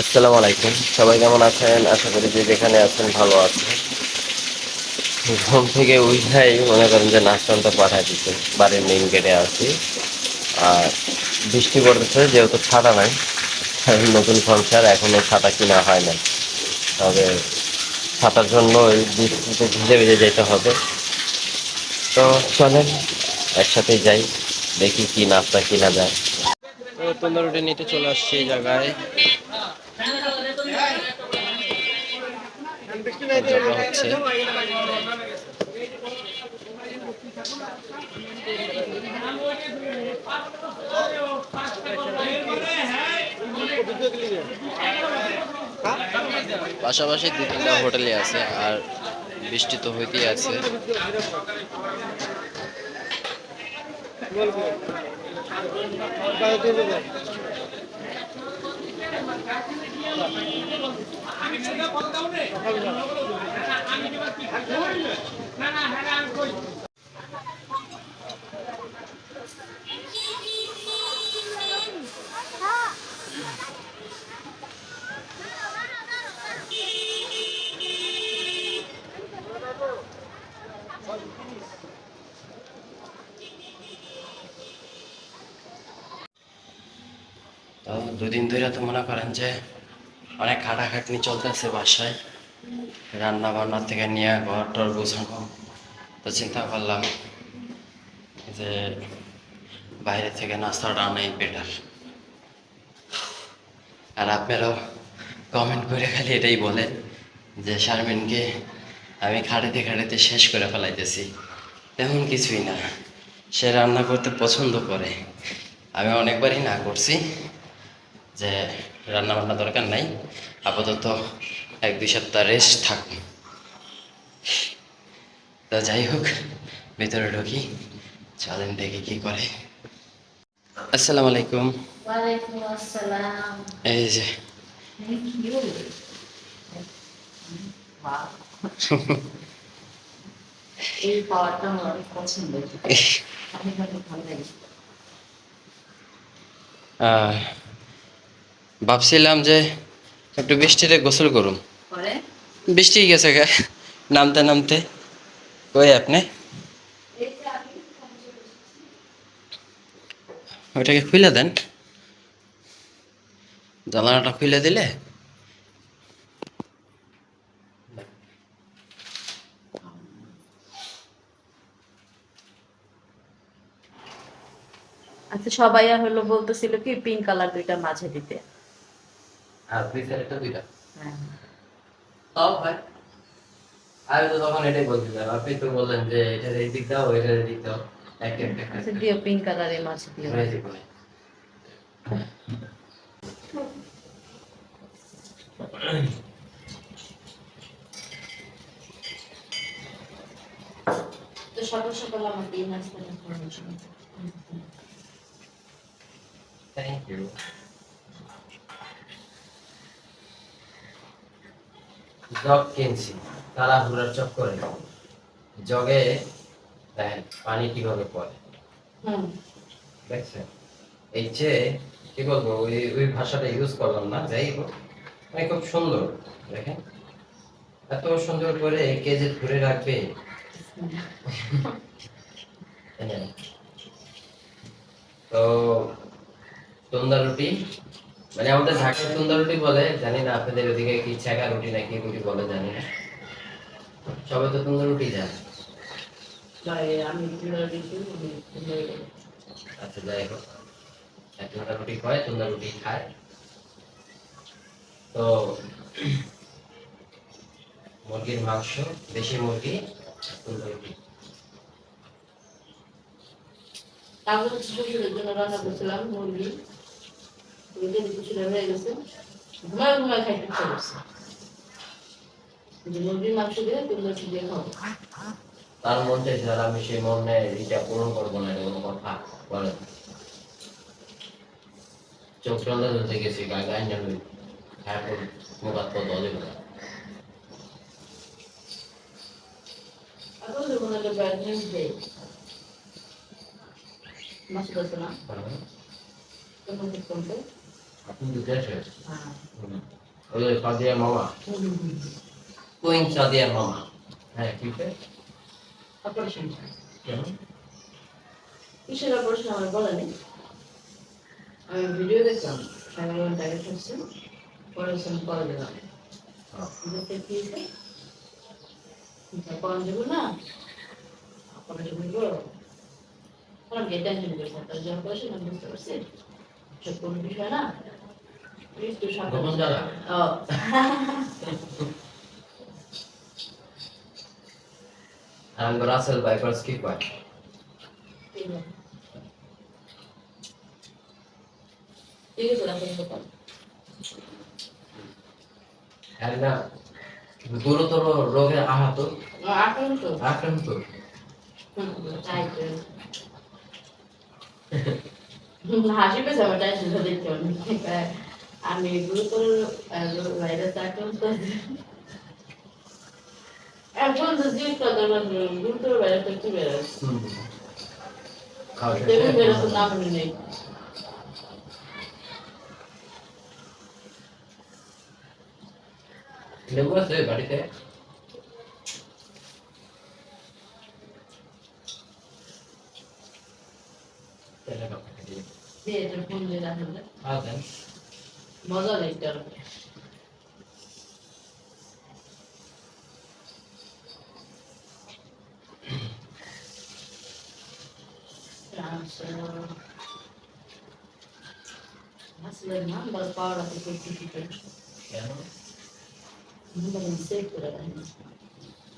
আসসালামু আলাইকুম। সবাই কেমন আছেন? আশা করি যে যেখানে আছেন ভালো আছেন। ঘুম থেকে উঠাই মনে করেন যে নাস্তানটা পাঠাই দিচ্ছে। বাড়ির মেইন গেটে আছি। আর বৃষ্টি পড়তেছে, যেহেতু ছাতা নাই নতুন সংসার, এখনও ছাতা কিনা হয় না তবে ছাতার জন্য ওই বৃষ্টিতে ভিজে ভিজে যেতে হবে। তো চলেন একসাথে যাই, দেখি কি নাস্তা কিনা যায়। তো তোমরা রুটি নিতে চলে আসছি এই জায়গায়। জগা হচ্ছে পাশাপাশি দু তিনটা হোটেলে আছে আর বৃষ্টি তো হইতেই আছে। তো দুদিন ধরে তো মনে করেন যে অনেক খাটাখাটনি চলতেছে বাসায়। রান্না বান্না থেকে নিয়ে ঘর টর গোছানো। তো চিন্তা করলাম যে বাইরে থেকে নাস্তাটা আনাই বেটার আর আপনারাও কমেন্ট করে খালি এটাই বলেন যে শারমিনকে আমি খাড়িতে খাড়িতে শেষ করে ফেলাইতেছি। তেমন কিছুই না। সে রান্না করতে পছন্দ করে। আমি অনেকবারই না করছি। যে রান্না বান্না দরকার নাই আপাতত এক দুই সপ্তাহ রেস্ট থাক। তো যাই হোক ভেতরে ঢুকি চলেন দেখি কি করে। আসসালামু আলাইকুম। এই যে। এই পাওয়ারটা আমার অনেক পছন্দ। আমি অনেক ভালো লাগে। আহ, ভাবছিলাম যে একটু বৃষ্টিতে গোসল করুম। বৃষ্টি গেছে গা নামতে নামতে। কই আপনি? ওইটাকে খুলে দেন। জানালাটা খুলে দিলে? আচ্ছা সবাই হলো বলতেছিল কি পিঙ্ক কালার দুইটা মাঝে দিতে। আর দুই দুইটা। হ্যাঁ। তাও হয় আমি তো তখন এটাই বলছিলাম আপনি তো বললেন যে এটার এই দিক দাও এটার এই দিক দাও একটা একটা আচ্ছা দিও পিঙ্ক কালারের মাঝে দিও। তো সকাল সকাল আমার দিন আসতে থ্যাংক ইউ জগ কিনছি তাড়াহুড়ার চক্করে। জগে দেখেন পানি কীভাবে পড়ে। দেখছেন? এই যে কি বলব ওই ওই ভাষাটা ইউজ করলাম না যাই হোক। মানে খুব সুন্দর দেখেন। এত সুন্দর করে কে যে ধরে রাখবে। তো তন্দা রুটি। মানে আমাদের ঢাকায় তন্দা রুটি বলে জানি না আপনাদের ওদিকে কি ছেঁকা রুটি না কি রুটি বলে জানি না। সবাই তো তন্দা রুটি জানে আমি আচ্ছা যাই হোক। এক রুটি খায় তন্দা রুটি খায়। তো মুরগির মাংস দেশি মুরগি তন্দা রুটি। তারপরে শ্বশুরের জন্য রান্না করছিলাম মুরগি। মুরগি কিছুটা হয়ে গেছে ঘুমায় ঘুমায় খাইতে ইচ্ছা করছে। যে মুরগির মাংস দিয়ে তুলে দিয়ে খাব তার মধ্যে যারা আমি সেই মনে এটা পূরণ করব না কোনো কথা। বলে। চোখ চলে ধরতে গেছি গা গান জানি হ্যাঁ মোবাইল তো দলে এখন যখন একটা ব্যাড নিউজ দেয় মাসে দশ না তখন করতে আপনি হ্যাঁ ওই যে সাদিয়ার মামা। কুইন সাদিয়ার মামা? হ্যাঁ ঠিক আছে অপারেশন। কেন? কিসের অপারেশন আমার বলেনি আমি ভিডিও দেখলাম সাড়ে ঘণ্টা আগে করছে অপারেশন করে দিলাম। দেখতে কি হয়েছে? কখন যাব না। অপারেশন করব করছে তার যে অপারেশন আমি বুঝতে পারছি। সব কোনো বিষয় না। রাসেল বাইপার্স কি কয় ঠিক আছে ঠিক আছে রাখুন দোকান আর না, গুরুতর রোগে আহত। আক্রান্ত। হাসি পেয়েছে আমার দেখতে আমি গুরুতর ভাইরাস আক্রান্ত। এখন করতে গুরুতর ভাইরাস হুম। খাওয়া দেখুন ভাইরাসের নাম নেই। লেবু আছে বাড়িতে? দিয়ে এটা মজা দেখতে আসলে নাম্বার পাওয়ার আছে কেন নাম্বার সেভ করে রাখেন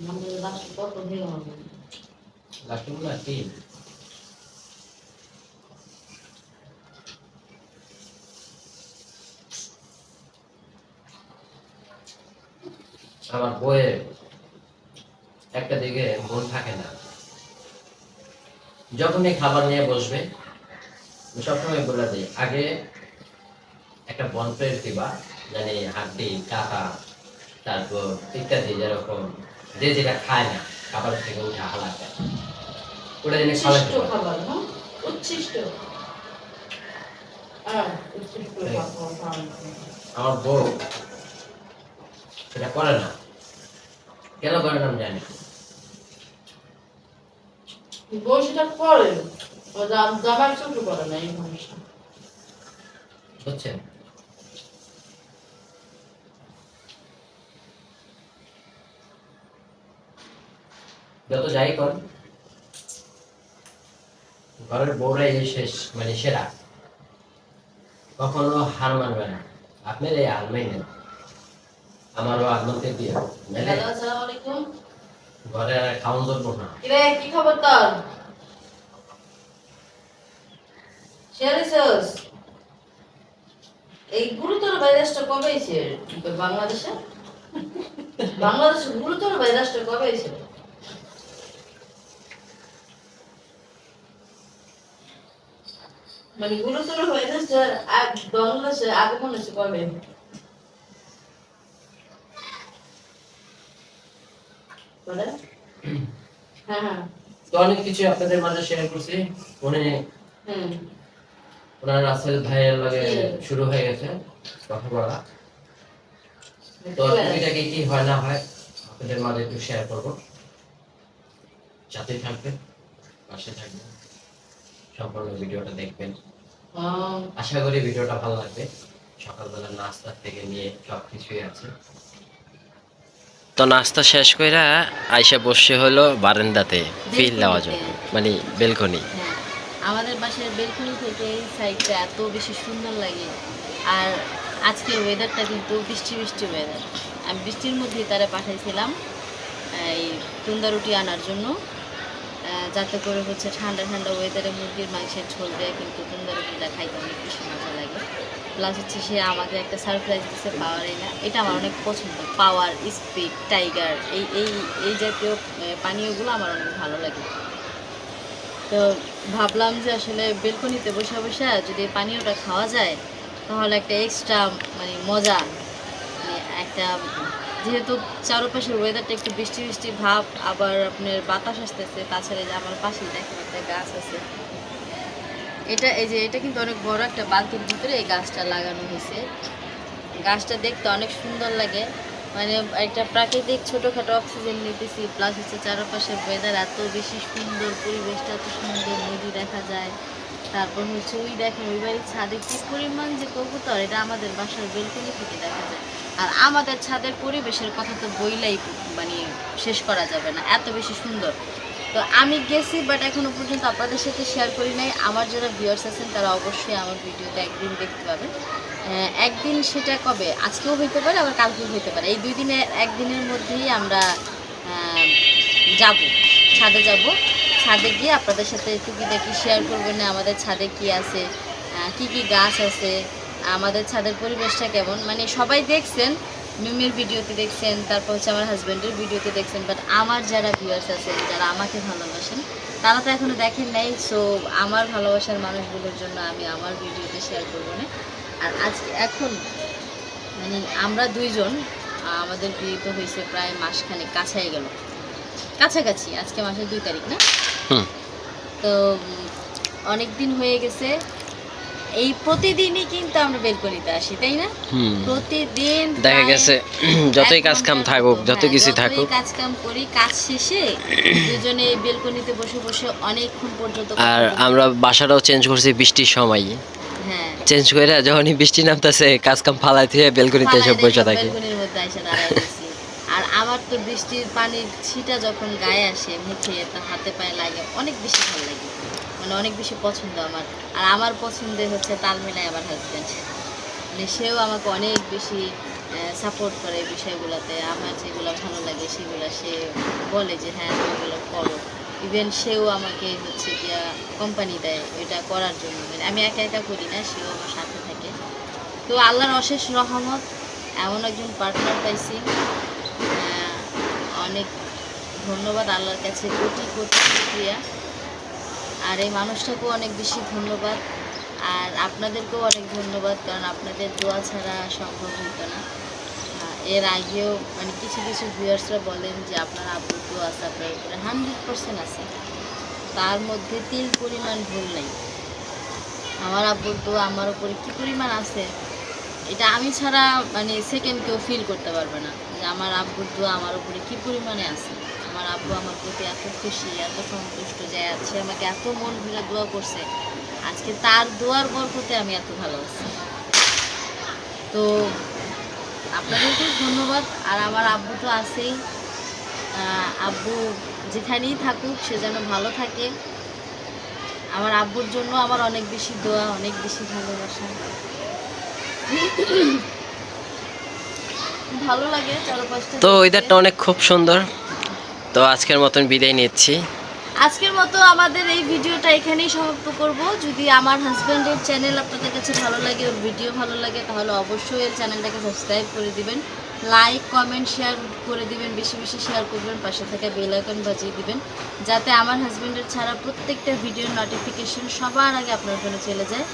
নাম্বার লাস্ট কত দিয়ে হবে লাস্টগুলো না তিন আমার বইয়ে একটা দিকে মন থাকে না। যখনই খাবার নিয়ে বসবে সবসময় বলে দিই আগে একটা বনপ্রেস দিবা মানে হাড্ডি কাটা তারপর ইত্যাদি যেরকম যে যেটা খায় না খাবার থেকে উঠে হালা খায় ওটা জিনিস উচ্ছিষ্ট খাবার আমার বউ সেটা করে না। কেন করে না আমি জানি না। বসেটা করে ও জাম- জামাই ছোট করে না এই মানুষটা। বুঝছেন? যত যাই কর ঘরের বউরাই যে শেষ মানে সেরা। কখনো হার মানবে না। আপনার এই হার মেনে আমারও মানতে দিয়ে হ্যালো আসসালামু আলাইকুম ঘরে আর ধরবো না। কিরে কি খবর তোর? শেয়ারিসস এই গুরুতর ভাইরাসটা কবে এসে বাংলাদেশে? বাংলাদেশে গুরুতর ভাইরাসটা কবে এসে? মানে গুরুতর ভাইরাসটা বাংলাদেশে আগমন হয়েছে কবে বলে হ্যাঁ হ্যাঁ তো অনেক কিছু আপনাদের মাঝে শেয়ার করছি। হুম। ওনার রাসেল ভাইয়ের লাগে শুরু হয়ে গেছে কথা বলা। তো কি কি হয় না হয় আপনাদের মাঝে একটু শেয়ার করব। সাথে থাকবেন পাশে থাকবেন সম্পূর্ণ ভিডিওটা দেখবেন। আশা করি ভিডিওটা ভালো লাগবে। সকালবেলা নাস্তা থেকে নিয়ে সব কিছুই আছে। তো নাস্তা শেষ কইরা আইসা বসে হলো বারান্দাতে ফিল নেওয়ার জন্য মানে বেলকনি হ্যাঁ আমাদের বাসার বেলকনি থেকে এই সাইডটা এত বেশি সুন্দর লাগে। আর আজকের ওয়েদারটা কিন্তু বৃষ্টি বৃষ্টি ওয়েদার আমি বৃষ্টির মধ্যেই তারা পাঠাইছিলাম এই তুন্দা রুটি আনার জন্য যাতে করে হচ্ছে ঠান্ডা ঠান্ডা ওয়েদারে মুরগির মাংসের ঝোল দেয় কিন্তু তুন্দা রুটিটা খাইতে অনেক বেশি মজা লাগে। প্লাস হচ্ছে সে আমাকে একটা সারপ্রাইজ দিচ্ছে পাওয়ার না এটা আমার অনেক পছন্দ। পাওয়ার স্পিড টাইগার এই এই এই জাতীয় পানীয়গুলো আমার অনেক ভালো লাগে। তো ভাবলাম যে আসলে বেলকনিতে বসে বসে যদি পানীয়টা খাওয়া যায়, তাহলে একটা এক্সট্রা মানে মজা। মানে একটা, যেহেতু চারপাশের ওয়েদারটা একটু বৃষ্টি বৃষ্টি ভাব, আবার আপনার বাতাস আসতেছে, তাছাড়া যে আমার পাশেই দেখেন একটা গাছ আছে। এটা এই যে, এটা কিন্তু অনেক বড় একটা বালতির ভিতরে এই গাছটা লাগানো হয়েছে। গাছটা দেখতে অনেক সুন্দর লাগে। মানে একটা প্রাকৃতিক ছোটোখাটো অক্সিজেন নিতেছি প্লাস হচ্ছে চারপাশের ওয়েদার এত বেশি সুন্দর, পরিবেশটা এত সুন্দর, নদী দেখা যায়। তারপর হচ্ছে ওই দেখেন, ওই বাড়ির ছাদে কি পরিমাণ যে কবুতর, এটা আমাদের বাসার বেলকনি থেকে দেখা যায়। আর আমাদের ছাদের পরিবেশের কথা তো বইলাই মানে শেষ করা যাবে না, এত বেশি সুন্দর। তো আমি গেছি বাট এখনও পর্যন্ত আপনাদের সাথে শেয়ার করি নাই। আমার যারা ভিউয়ার্স আছেন তারা অবশ্যই আমার ভিডিওটা একদিন দেখতে আহ, একদিন সেটা কবে? আজকেও হইতে পারে আবার কালকেও হইতে পারে। এই দুই দিনের একদিনের মধ্যেই আমরা যাব ছাদে যাব। ছাদে গিয়ে আপনাদের সাথে টুকিটাকি শেয়ার করবেন না আমাদের ছাদে কি আছে কি কি গাছ আছে আমাদের ছাদের পরিবেশটা কেমন। মানে সবাই দেখছেন মিমির ভিডিওতে দেখছেন তারপর হচ্ছে আমার হাজব্যান্ডের ভিডিওতে দেখছেন বাট আমার যারা ভিউয়ার্স আছেন যারা আমাকে ভালোবাসেন তারা তো এখনও দেখেন নাই সো আমার ভালোবাসার মানুষগুলোর জন্য আমি আমার ভিডিওতে শেয়ার করব না। আর আজকে এখন মানে আমরা দুইজন আমাদের বিয়ে তো হয়েছে প্রায় মাসখানেক কাছাই গেল। কাছাকাছি আজকে মাসের দুই তারিখ না? তো অনেক দিন হয়ে গেছে এই প্রতিদিনই কিন্তু আমরা বেলকনিতে আসি তাই না? প্রতিদিন দেখা গেছে যতই কাজ কাম থাকুক যত হ্যাঁ, কিছু থাকুক। কাজ কাম করি কাজ শেষে দুজনে বেলকনিতে বসে বসে অনেকক্ষণ পর্যন্ত আর আমরা বাসাটাও চেঞ্জ করছি বৃষ্টির সময়। হ্যাঁ। চেঞ্জ করে যখনই বৃষ্টি নামতেছে কাজ কাম ফালাই দিয়ে বেলকনিতে এসে বসে থাকি। আর আমার তো বৃষ্টির পানির ছিটা যখন গায়ে আসে মুখে তা হাতে পায়ে লাগে অনেক বেশি ভালো লাগে। মানে অনেক বেশি পছন্দ আমার। আর আমার পছন্দে হচ্ছে তাল আমার হাজব্যান্ড মানে সেও আমাকে অনেক বেশি সাপোর্ট করে বিষয়গুলোতে। আমার যেগুলো ভালো লাগে সেগুলো সে বলে যে হ্যাঁ এগুলো করো। ইভেন সেও আমাকে হচ্ছে গিয়া কোম্পানি দেয় এটা করার জন্য। মানে আমি একা একা করি না, সেও আমার সাথে থাকে। তো আল্লাহর অশেষ রহমত, এমন একজন পার্টনার পাইছি। অনেক ধন্যবাদ আল্লাহর কাছে কোটি কোটি শুক্রিয়া। আর এই মানুষটাকেও অনেক বেশি ধন্যবাদ। আর আপনাদেরকেও অনেক ধন্যবাদ, কারণ আপনাদের দোয়া ছাড়া সম্ভব হতো না। এর আগেও মানে কিছু কিছু ভিউয়ার্সরা বলেন যে, আপনার আব্বুর দোয়া আছে, আপনার উপরে হান্ড্রেড পার্সেন্ট আছে। তার মধ্যে তিল পরিমাণ ভুল নেই। আমার আব্বুর দোয়া আমার উপরে কী পরিমাণ আছে? এটা আমি ছাড়া মানে সেকেন্ড কেউ ফিল করতে পারবে না যে, আমার আব্বুর দোয়া আমার উপরে কী পরিমাণে আছে? আমার আব্বু আমার প্রতি এত খুশি, এত সন্তুষ্ট যে আছে আমাকে এত মন ভরে দোয়া করছে। আজকে তার দোয়ার বরকতে আমি এত ভালো আছি। তো আপনাদেরকে ধন্যবাদ। আর আমার আব্বু তো আছেই। আব্বু যেখানেই থাকুক, সে যেন ভালো থাকে। আমার আব্বুর জন্য আমার অনেক বেশি দোয়া, অনেক বেশি ভালোবাসা। ভালো লাগে, চারপাশটা তো। ওয়েদারটা অনেক খুব সুন্দর। তো আজকের মতন বিদায় নিচ্ছি। আজকের মতো আমাদের এই ভিডিওটা এখানেই সমাপ্ত করব। যদি আমার হাজব্যান্ডের চ্যানেল আপনাদের কাছে ভালো লাগে, ওর ভিডিও ভালো লাগে, তাহলে অবশ্যই এর চ্যানেলটাকে সাবস্ক্রাইব করে দিবেন। লাইক কমেন্ট শেয়ার করে দিবেন, বেশি বেশি শেয়ার করবেন, পাশে থাকা বেল আইকন বাজিয়ে দিবেন। যাতে আমার হাজব্যান্ডের ছাড়া প্রত্যেকটা ভিডিওর নোটিফিকেশন সবার আগে আপনার জন্য চলে যায়।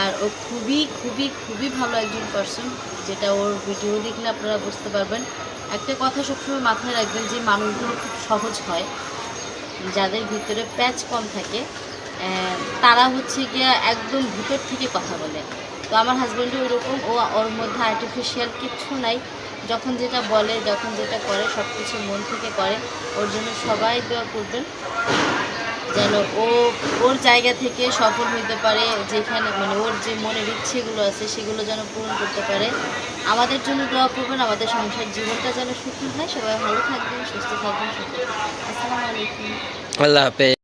আর ও খুবই খুবই খুবই ভালো একজন পার্সন যেটা ওর ভিডিও দেখলে আপনারা বুঝতে পারবেন। একটা কথা সবসময় মাথায় রাখবেন যে মানুষগুলো খুব সহজ হয়। যাদের ভিতরে প্যাচ কম থাকে তারা হচ্ছে গিয়া একদম ভিতর থেকে কথা বলে। তো আমার হাজব্যান্ডও ওইরকম ও ওর মধ্যে আর্টিফিশিয়াল কিচ্ছু নাই। যখন যেটা বলে, যখন যেটা করে সব কিছু মন থেকে করে, ওর জন্য সবাই দোয়া করবেন যেন ও, ওর জায়গা থেকে সফল হইতে পারে, যেখানে মানে ওর যে মনের ইচ্ছেগুলো আছে, সেগুলো যেন পূরণ করতে পারে। আমাদের জন্য দোয়া করবেন, আমাদের সংসার জীবনটা যেন সুখী হয়। সবাই ভালো থাকবেন, সুস্থ থাকবেন আসসালামু আলাইকুম। আল্লাহ হাফেজ।